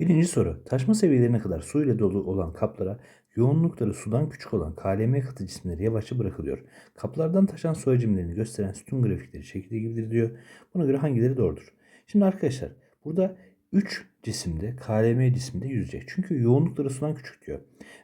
Birinci soru. Taşma seviyelerine kadar su ile dolu olan kaplara yoğunlukları sudan küçük olan KLM katı cisimleri yavaşça bırakılıyor. Kaplardan taşan su hacimlerini gösteren sütun grafikleri şekilde gibidir diyor. Buna göre hangileri doğrudur? Şimdi arkadaşlar burada 3 cisimde KLM cisminde yüzecek. Çünkü yoğunlukları sudan küçük diyor.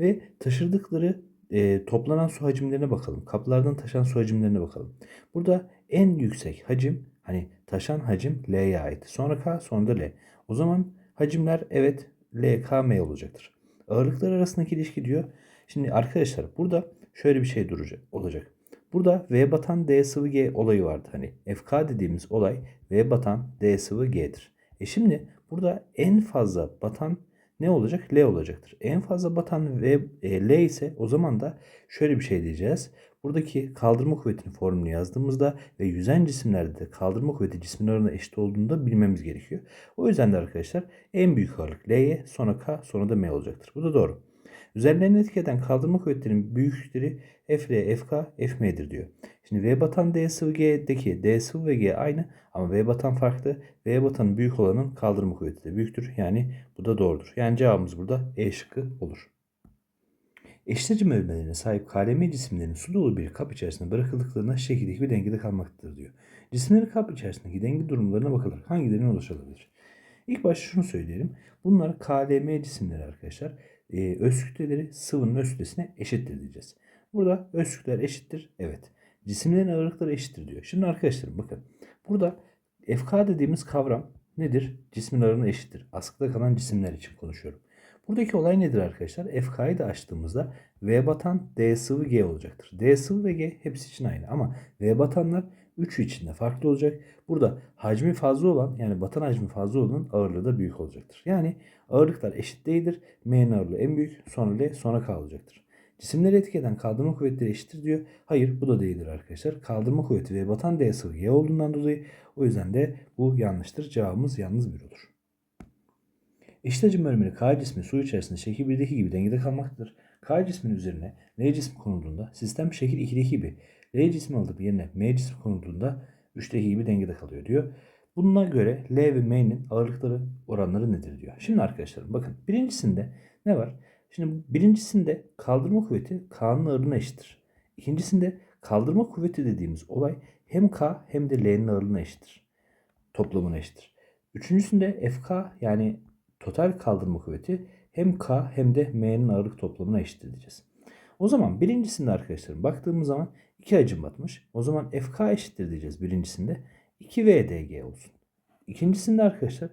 Ve taşırdıkları e, toplanan su hacimlerine bakalım. Kaplardan taşan su hacimlerine bakalım. Burada en yüksek hacim hani taşan hacim L'ye ait. Sonra K sonra da L. O zaman hacimler evet L, K, M olacaktır. Ağırlıklar arasındaki ilişki diyor. Şimdi arkadaşlar burada şöyle bir şey duracak olacak. Burada V batan D sıvı G olayı vardı. Hani FK dediğimiz olay V batan D sıvı G'dir. E şimdi burada en fazla batan ne olacak? L olacaktır. En fazla batan V, e, L ise o zaman da şöyle bir şey diyeceğiz. Buradaki kaldırma kuvvetinin formülünü yazdığımızda ve yüzen cisimlerde de kaldırma kuvveti cismin arasında eşit olduğunu da bilmemiz gerekiyor. O yüzden de arkadaşlar en büyük ağırlık L'ye sonra K sonra da M olacaktır. Bu da doğru. Üzerlerine etki eden kaldırma kuvvetlerinin büyüklükleri FL, FK, FM'dir diyor. Şimdi V batan D sıvı G'deki D sıvı ve G aynı ama V batan farklı. V batanın büyük olanın kaldırma kuvveti de büyüktür. Yani bu da doğrudur. Yani cevabımız burada E şıkkı olur. Hacim bölmelerine sahip KLM cisimlerin su dolu bir kap içerisinde bırakıldıklarında şekildeki bir dengede kalmaktadır diyor. Cisimlerin kap içerisindeki denge durumlarına bakılarak hangilerine ulaşılabilir? İlk başta şunu söyleyelim. Bunlar KLM cisimleri arkadaşlar. Ee, öz kütleleri sıvının öz kütlesine eşittir diyeceğiz. Burada öz kütleler eşittir. Evet. Cisimlerin ağırlıkları eşittir diyor. Şimdi arkadaşlarım bakın. Burada FK dediğimiz kavram nedir? Cismin ağırlığına eşittir. Askıda kalan cisimler için konuşuyorum. Buradaki olay nedir arkadaşlar? FK'yı da açtığımızda V batan D sıvı G olacaktır. D sıvı ve G hepsi için aynı ama V batanlar üçü içinde farklı olacak. Burada hacmi fazla olan yani batan hacmi fazla olanın ağırlığı da büyük olacaktır. Yani ağırlıklar eşit değildir. M'nin ağırlığı en büyük sonra L sonra K olacaktır. Cisimleri etki eden kaldırma kuvvetleri eşittir diyor. Hayır bu da değildir arkadaşlar. Kaldırma kuvveti ve batan D sıvı G olduğundan dolayı o yüzden de bu yanlıştır. Cevabımız yalnız bir olur. Eşit hacim bölümünü K cismi su içerisinde şekil 1'deki gibi dengede kalmaktadır. K cisminin üzerine L cismi konulduğunda sistem şekil 2'deki gibi L cismi alıp yerine M cismi konulduğunda 3'teki gibi dengede kalıyor diyor. Bununla göre L ve M'nin ağırlıkları oranları nedir diyor. Şimdi arkadaşlar bakın birincisinde ne var? Şimdi birincisinde kaldırma kuvveti K'nın ağırlığına eşittir. İkincisinde kaldırma kuvveti dediğimiz olay hem K hem de L'nin ağırlığına eşittir. Toplamına eşittir. Üçüncüsünde FK yani total kaldırma kuvveti hem K hem de M'nin ağırlık toplamına eşit edeceğiz. O zaman birincisinde arkadaşlar baktığımız zaman 2 hacim batmış. O zaman FK eşittir diyeceğiz birincisinde. 2 VDG olsun. İkincisinde arkadaşlar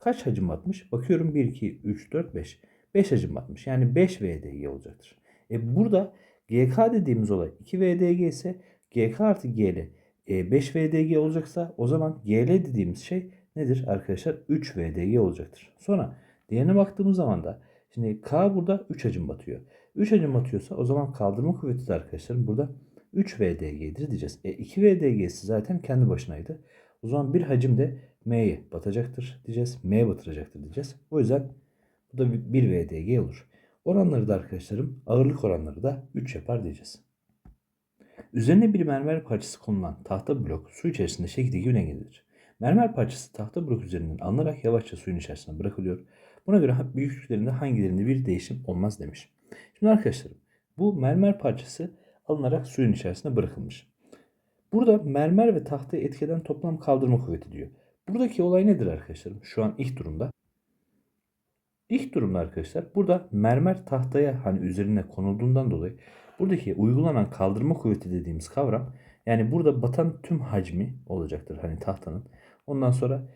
kaç hacim batmış? Bakıyorum 1, 2, 3, 4, 5. 5 hacim batmış. Yani 5 VDG olacaktır. E burada GK dediğimiz olay 2 VDG ise GK artı GL e, 5 VDG olacaksa o zaman GL dediğimiz şey nedir arkadaşlar? 3 VDG olacaktır. Sonra diğerine baktığımız zaman da şimdi K burada 3 hacim batıyor. 3 hacim batıyorsa o zaman kaldırma kuvveti de arkadaşlar burada 3 VDG'dir diyeceğiz. E 2 VDG'si zaten kendi başınaydı. O zaman bir hacim de M'ye batacaktır diyeceğiz. M batıracaktır diyeceğiz. O yüzden bu da 1 VDG olur. Oranları da arkadaşlarım ağırlık oranları da 3 yapar diyeceğiz. Üzerine bir mermer parçası konulan tahta blok su içerisinde şekildeki gibi dengededir. Mermer parçası tahta blok üzerinden alınarak yavaşça suyun içerisine bırakılıyor. Buna göre büyüklüklerinde hangilerinde bir değişim olmaz demiş. Şimdi arkadaşlarım bu mermer parçası alınarak suyun içerisine bırakılmış. Burada mermer ve tahtayı etkeden toplam kaldırma kuvveti diyor. Buradaki olay nedir arkadaşlarım? Şu an ilk durumda. İlk durumda arkadaşlar burada mermer tahtaya hani üzerine konulduğundan dolayı buradaki uygulanan kaldırma kuvveti dediğimiz kavram yani burada batan tüm hacmi olacaktır hani tahtanın. Ondan sonra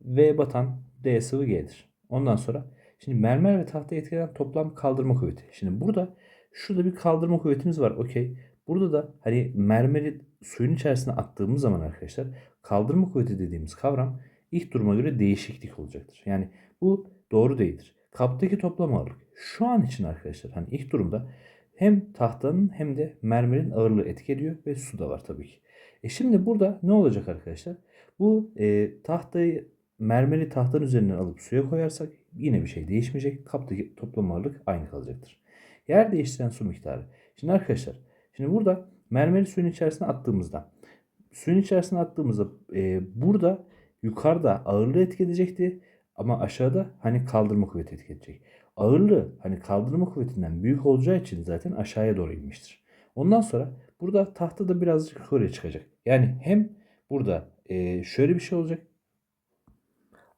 V batan D sıvı G'dir. Ondan sonra şimdi mermer ve tahta etkileyen toplam kaldırma kuvveti. Şimdi burada şurada bir kaldırma kuvvetimiz var. Okey. Burada da hani mermeri suyun içerisine attığımız zaman arkadaşlar kaldırma kuvveti dediğimiz kavram ilk duruma göre değişiklik olacaktır. Yani bu doğru değildir. Kaptaki toplam ağırlık. Şu an için arkadaşlar hani ilk durumda hem tahtanın hem de mermerin ağırlığı etki ediyor ve su da var tabii ki. E şimdi burada ne olacak arkadaşlar? Bu e, tahtayı mermeri tahtanın üzerinden alıp suya koyarsak yine bir şey değişmeyecek. Kaptaki toplam ağırlık aynı kalacaktır. Yer değiştiren su miktarı. Şimdi arkadaşlar şimdi burada mermeri suyun içerisine attığımızda suyun içerisine attığımızda e, burada yukarıda ağırlığı etki edecekti. Ama aşağıda hani kaldırma kuvveti etki edecek. Ağırlığı hani kaldırma kuvvetinden büyük olacağı için zaten aşağıya doğru inmiştir. Ondan sonra burada tahta da birazcık yukarıya çıkacak. Yani hem burada e, şöyle bir şey olacak.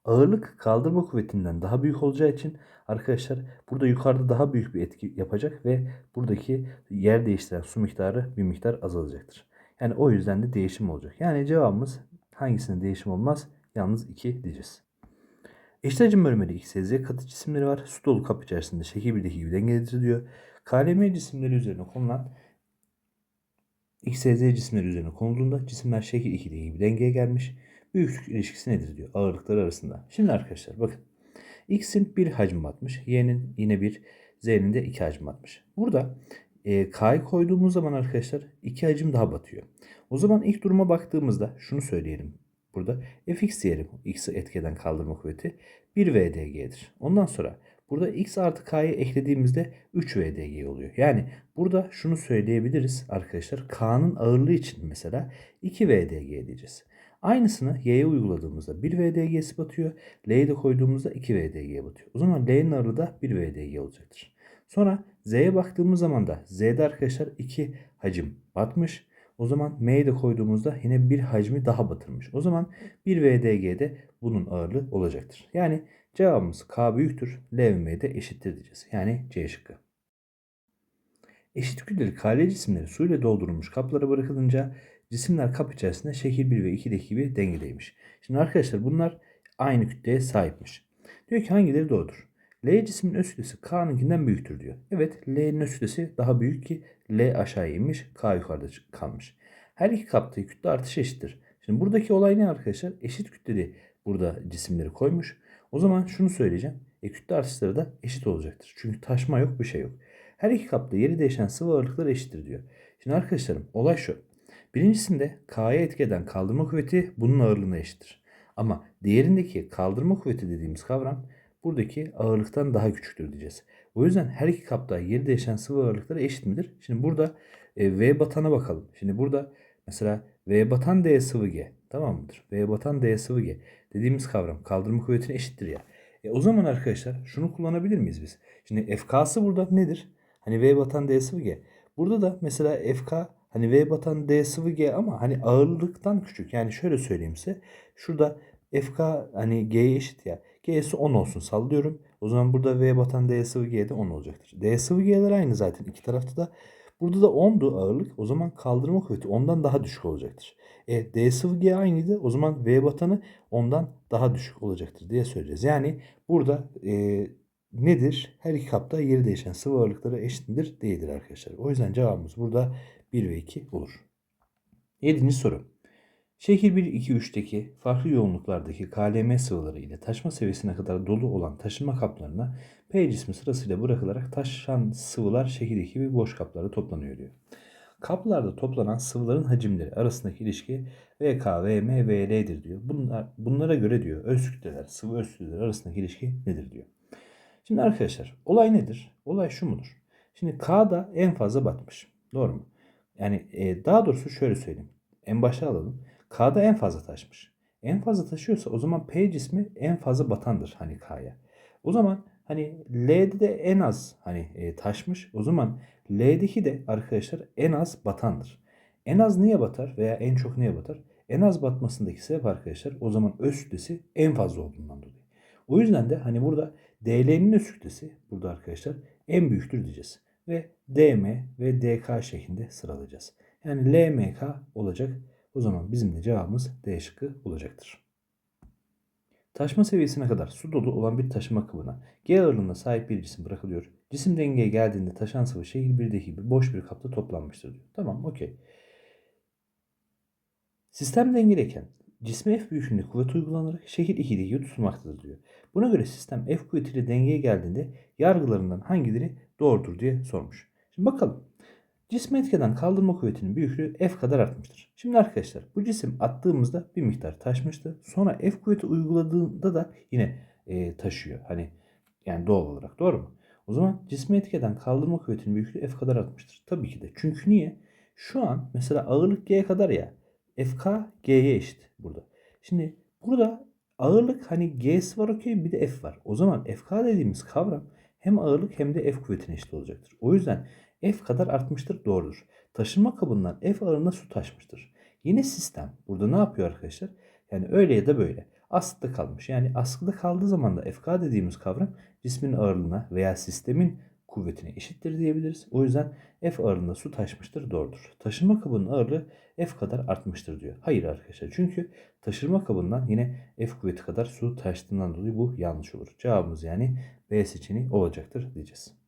Ağırlık kaldırma kuvvetinden daha büyük olacağı için arkadaşlar burada yukarıda daha büyük bir etki yapacak ve buradaki yer değiştiren su miktarı bir miktar azalacaktır. Yani o yüzden de değişim olacak. Yani cevabımız hangisinde değişim olmaz? Yalnız 2 diyeceğiz. Eşit hacim bölümleri X, Y katı cisimleri var. Su dolu kap içerisinde şekil 1'deki gibi dengelidir diyor. KLM cisimleri üzerine konulan X, Y, Z cisimleri üzerine konulduğunda cisimler şekil 2'deki gibi dengeye gelmiş. Büyüklük ilişkisi nedir diyor ağırlıkları arasında. Şimdi arkadaşlar bakın. X'in bir hacim batmış. Y'nin yine bir, Z'nin de iki hacim batmış. Burada e, K'yı koyduğumuz zaman arkadaşlar iki hacim daha batıyor. O zaman ilk duruma baktığımızda şunu söyleyelim. Burada fx diyelim. X'i etkeden kaldırma kuvveti 1 VDG'dir. Ondan sonra burada x artı k'yı eklediğimizde 3 VDG oluyor. Yani burada şunu söyleyebiliriz arkadaşlar. K'nın ağırlığı için mesela 2 VDG diyeceğiz. Aynısını y'ye uyguladığımızda 1 VDG'si batıyor. L'ye de koyduğumuzda 2 VDG batıyor. O zaman L'nin ağırlığı da 1 VDG olacaktır. Sonra Z'ye baktığımız zaman da Z'de arkadaşlar 2 hacim batmış. O zaman M'ye de koyduğumuzda yine bir hacmi daha batırmış. O zaman 1 VDG'de bunun ağırlığı olacaktır. Yani cevabımız K büyüktür. L ve M de eşittir diyeceğiz. Yani C şıkkı. Eşit kütleli kale cisimleri suyla doldurulmuş kaplara bırakılınca cisimler kap içerisinde şekil 1 ve 2'deki gibi dengedeymiş. Şimdi arkadaşlar bunlar aynı kütleye sahipmiş. Diyor ki hangileri doğrudur? L cismin öz kütlesi K'nınkinden büyüktür diyor. Evet L'nin öz kütlesi daha büyük ki L aşağı inmiş K yukarıda kalmış. Her iki kaptaki kütle artışı eşittir. Şimdi buradaki olay ne arkadaşlar? Eşit kütleli burada cisimleri koymuş. O zaman şunu söyleyeceğim. E kütle artışları da eşit olacaktır. Çünkü taşma yok bir şey yok. Her iki kapta yeri değişen sıvı ağırlıkları eşittir diyor. Şimdi arkadaşlarım olay şu. Birincisinde K'ya etki eden kaldırma kuvveti bunun ağırlığına eşittir. Ama diğerindeki kaldırma kuvveti dediğimiz kavram buradaki ağırlıktan daha küçüktür diyeceğiz. O yüzden her iki kapta yeri değişen sıvı ağırlıkları eşit midir? Şimdi burada e, V batana bakalım. Şimdi burada mesela V batan D sıvı G tamam mıdır? V batan D sıvı G dediğimiz kavram kaldırma kuvvetine eşittir ya. E, o zaman arkadaşlar şunu kullanabilir miyiz biz? Şimdi FK'sı burada nedir? Hani V batan D sıvı G. Burada da mesela FK hani V batan D sıvı G ama hani ağırlıktan küçük. Yani şöyle söyleyeyim size. Şurada FK hani G'ye eşit ya. G'si 10 olsun sallıyorum. O zaman burada V batan D sıvı G'de 10 olacaktır. D sıvı G'ler aynı zaten iki tarafta da. Burada da 10'du ağırlık. O zaman kaldırma kuvveti ondan daha düşük olacaktır. E D sıvı G aynıydı. O zaman V batanı ondan daha düşük olacaktır diye söyleyeceğiz. Yani burada e, nedir? Her iki kapta yeri değişen sıvı ağırlıkları eşit midir? Değildir arkadaşlar. O yüzden cevabımız burada 1 ve 2 olur. Yedinci soru. Şekil 1, 2, 3'teki farklı yoğunluklardaki KLM sıvıları ile taşma seviyesine kadar dolu olan taşınma kaplarına P cismi sırasıyla bırakılarak taşan sıvılar şekil 2 bir boş kaplarda toplanıyor diyor. Kaplarda toplanan sıvıların hacimleri arasındaki ilişki VK, VM, VL'dir diyor. Bunlar, bunlara göre diyor öz kütleler, sıvı öz kütleler arasındaki ilişki nedir diyor. Şimdi arkadaşlar olay nedir? Olay şu mudur? Şimdi K'da en fazla batmış. Doğru mu? Yani e, daha doğrusu şöyle söyleyeyim. En başa alalım. K'da en fazla taşmış. En fazla taşıyorsa o zaman P cismi en fazla batandır hani K'ya. O zaman hani L'de de en az hani e, taşmış. O zaman L'deki de arkadaşlar en az batandır. En az niye batar veya en çok niye batar? En az batmasındaki sebep arkadaşlar o zaman öz kütlesi en fazla olduğundan dolayı. O yüzden de hani burada DL'nin öz kütlesi burada arkadaşlar en büyüktür diyeceğiz. Ve DM ve DK şeklinde sıralayacağız. Yani LMK olacak. O zaman bizim de cevabımız D şıkkı olacaktır. Taşma seviyesine kadar su dolu olan bir taşıma kabına G ağırlığına sahip bir cisim bırakılıyor. Cisim dengeye geldiğinde taşan sıvı şekil 1'deki gibi boş bir kapta toplanmıştır diyor. Tamam okey. Sistem dengeliyken cisme F büyüklüğünde kuvvet uygulanarak şekil 2'deki gibi tutulmaktadır diyor. Buna göre sistem F kuvvetiyle dengeye geldiğinde yargılarından hangileri doğrudur diye sormuş. Şimdi bakalım. Cisme etkeden kaldırma kuvvetinin büyüklüğü F kadar artmıştır. Şimdi arkadaşlar bu cisim attığımızda bir miktar taşmıştı. Sonra F kuvveti uyguladığında da yine e, taşıyor. Hani yani doğal olarak doğru mu? O zaman cisme etkeden kaldırma kuvvetinin büyüklüğü F kadar artmıştır. Tabii ki de. Çünkü niye? Şu an mesela ağırlık G kadar ya. FK G'ye eşit burada. Şimdi burada ağırlık hani G'si var okey bir de F var. O zaman FK dediğimiz kavram hem ağırlık hem de F kuvvetine eşit olacaktır. O yüzden F kadar artmıştır doğrudur. Taşınma kabından F ağırlığında su taşmıştır. Yine sistem burada ne yapıyor arkadaşlar? Yani öyle ya da böyle. Askıda kalmış. Yani askıda kaldığı zaman da FK dediğimiz kavram cismin ağırlığına veya sistemin kuvvetine eşittir diyebiliriz. O yüzden F ağırlığında su taşmıştır doğrudur. Taşıma kabının ağırlığı F kadar artmıştır diyor. Hayır arkadaşlar çünkü taşırma kabından yine F kuvveti kadar su taştığından dolayı bu yanlış olur. Cevabımız yani B seçeneği olacaktır diyeceğiz.